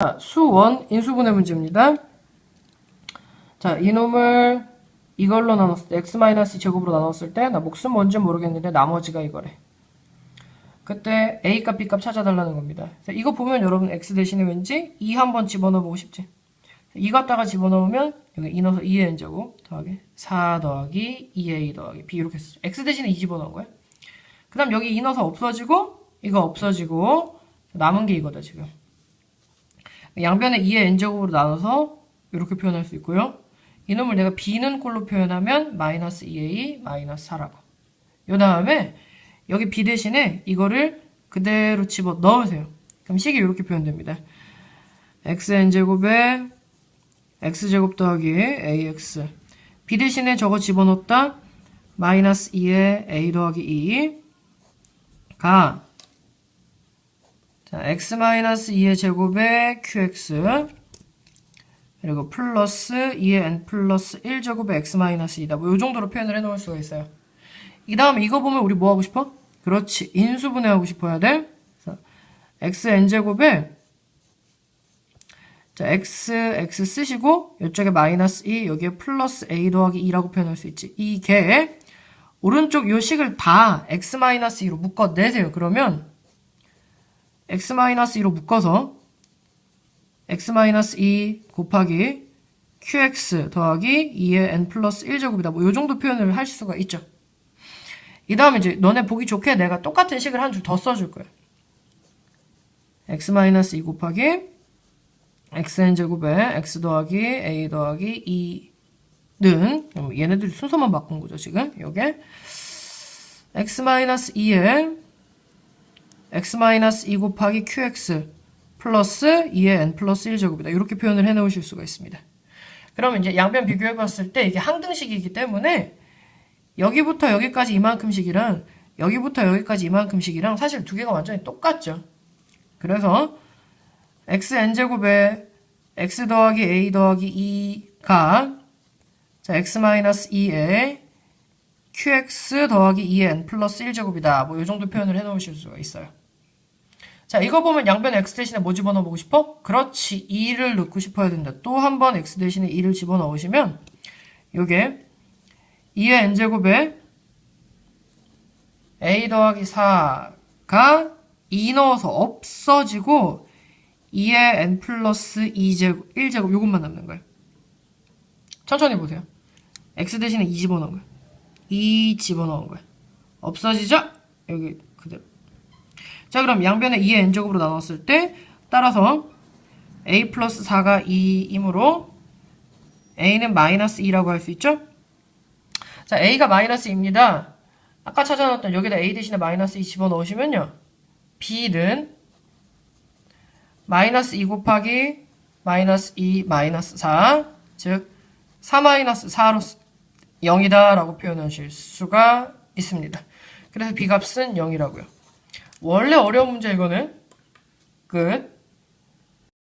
자, 수원 인수분해 문제입니다. 자, 이놈을 이걸로 나눴을 때 x-2 제곱으로 나눴을 때 나 목숨 뭔지 모르겠는데 나머지가 이거래. 그때 a 값, b 값 찾아달라는 겁니다. 이거 보면 여러분 x 대신에 왠지 2 한번 집어넣어 보고 싶지? 2 갖다가 집어넣으면 여기 2 넣어서 2의 n제곱 더하기 4 더하기 2a 더하기 b 이렇게 쓰죠. x 대신에 2 집어넣은 거야. 그 다음 여기 2 넣어서 없어지고 이거 없어지고 남은 게 이거다 지금. 양변에 2의 n제곱으로 나눠서 이렇게 표현할 수 있고요. 이놈을 내가 b는 꼴로 표현하면 마이너스 2a 마이너스 4라고. 요 다음에 여기 b 대신에 이거를 그대로 집어 넣으세요. 그럼 식이 이렇게 표현됩니다. xn제곱에 x제곱 더하기 ax b 대신에 저거 집어넣었다 마이너스 2에 a 더하기 2가 자, x-2의 제곱에 qx 그리고 플러스 2의 n 플러스 1제곱에 x-2다. 뭐 이 정도로 표현을 해놓을 수가 있어요. 이 다음에 이거 보면 우리 뭐 하고 싶어? 그렇지. 인수분해 하고 싶어야 돼. xn제곱에 자, x, x 쓰시고 이쪽에 마이너스 2, 여기에 플러스 a 더하기 2라고 표현할 수 있지. 이게 오른쪽 요 식을 다 x-2로 묶어내세요. 그러면 x-2로 묶어서 x-2 곱하기 qx 더하기 2의 n 플러스 1제곱이다. 뭐이 정도 표현을 할 수가 있죠. 이 다음에 이제 너네 보기 좋게 내가 똑같은 식을 한 줄 더 써줄 거야. x-2 곱하기 xn제곱에 x 더하기 a 더하기 2는 얘네들 순서만 바꾼 거죠 지금 요게 x-2에 x-2 곱하기 qx 플러스 2의 n 플러스 1제곱이다. 이렇게 표현을 해 놓으실 수가 있습니다. 그러면 이제 양변 비교해 봤을 때 이게 항등식이기 때문에 여기부터 여기까지 이만큼씩이랑 여기부터 여기까지 이만큼씩이랑 사실 두 개가 완전히 똑같죠. 그래서 xn제곱에 x 더하기 a 더하기 2가 자 x-2에 qx 더하기 2의 n 플러스 1제곱이다. 뭐 이 정도 표현을 해 놓으실 수가 있어요. 자, 이거 보면 양변 x 대신에 뭐 집어넣어보고 싶어? 그렇지. 2를 넣고 싶어야 된다. 또 한 번 x 대신에 2를 집어넣으시면 요게 2의 n제곱에 a 더하기 4가 2 넣어서 없어지고 2의 n 플러스 2제곱, 1제곱 요것만 남는 거예요. 천천히 보세요. x 대신에 2 집어넣은 거예요. 2 집어넣은 거예요. 없어지죠? 여기 그대로. 자 그럼 양변에 2의 n제곱으로 나눴을 때 따라서 a 플러스 4가 2이므로 a는 마이너스 2라고 할 수 있죠? 자 a가 마이너스 2입니다. 아까 찾아놨던 여기다 a 대신에 마이너스 2 집어넣으시면요. b는 마이너스 2 곱하기 마이너스 2 마이너스 4, 즉 4 마이너스 4로 0이다 라고 표현하실 수가 있습니다. 그래서 b값은 0이라고요. 원래 어려운 문제 이거는 끝.